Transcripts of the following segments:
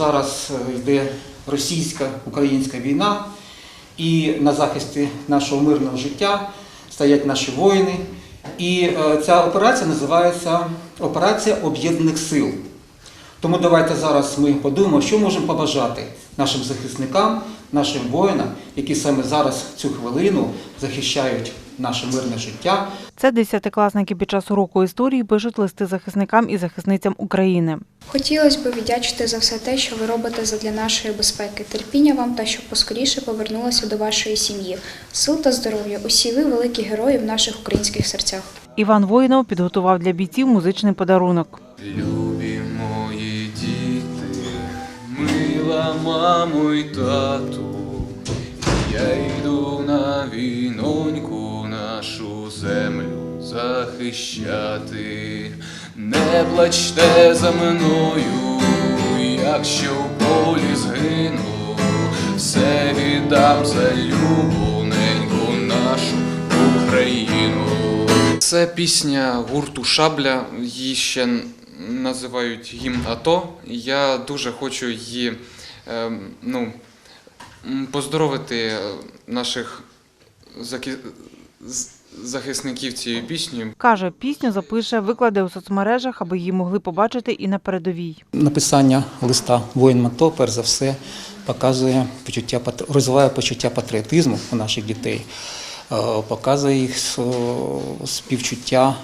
Зараз е, йде російсько-українська війна, і на захисті нашого мирного життя стоять наші воїни. І е, ця операція називається Операція Об'єднаних сил. Тому давайте зараз ми подумаємо, що можемо побажати нашим захисникам, нашим воїнам, які саме зараз цю хвилину захищають наше мирне життя, Це десятикласники під час уроку історії пишуть листи захисникам і захисницям України. Хотілося б віддячити за все те, що ви робите задля нашої безпеки. Терпіння вам та щоб поскоріше повернулося до вашої сім'ї. Сил та здоров'я. Усі ви великі герої в наших українських серцях. Іван Воїнов підготував для бійців музичний подарунок. Любі мої діти, мила мамо й тату, захищати. Не плачте за мною, якщо в полі згину, все віддам за любоненьку нашу Україну. Це пісня гурту Шабля. Її ще називають гімн АТО. Я дуже хочу її ем, ну, поздоровити е, наших заки- з- захисників цієї пісні. Каже, пісню запише, викладе у соцмережах, аби її могли побачити і на передовій. Написання листа воїн МАТО, перш за все, показує почуття розвиває почуття патріотизму у наших дітей, е, показує їх е, співчуття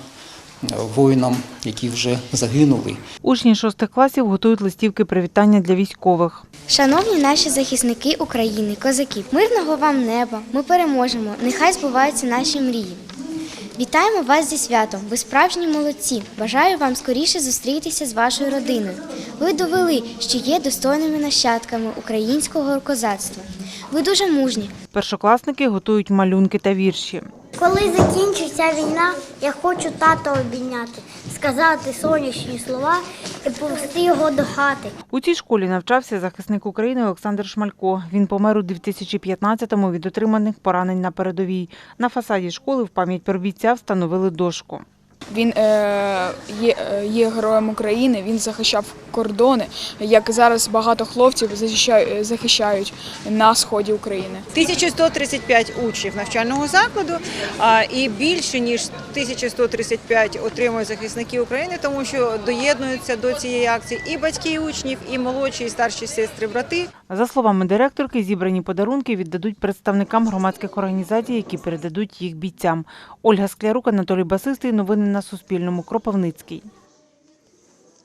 воїнам, які вже загинули. Учні шостих класів готують листівки привітання для військових. Шановні наші захисники України, козаки, мирного вам неба! Ми переможемо! Нехай збуваються наші мрії. Вітаємо вас зі святом! Ви справжні молодці! Бажаю вам скоріше зустрітися з вашою родиною. Ви довели, що є достойними нащадками українського козацтва. Ви дуже мужні. Першокласники готують малюнки та вірші. Коли закінчиться війна, я хочу тата обійняти, сказати сонячні слова і повести його до хати. У цій школі навчався захисник України Олександр Шмалько. Він помер у 2015-му від отриманих поранень на передовій. На фасаді школи в пам'ять про бійця встановили дошку. Він е, є, е, є героєм України, він захищав кордони, як зараз багато хлопців захищають, захищають на сході України. 1135 учнів навчального закладу, а, і більше ніж 1135 отримують захисники України, тому що доєднуються до цієї акції і батьки учнів, і молодші, і старші сестри, брати. За словами директорки, зібрані подарунки віддадуть представникам громадських організацій, які передадуть їх бійцям. Ольга Склярук, Анатолій Басистий. Новини на Суспільному. Кропивницький.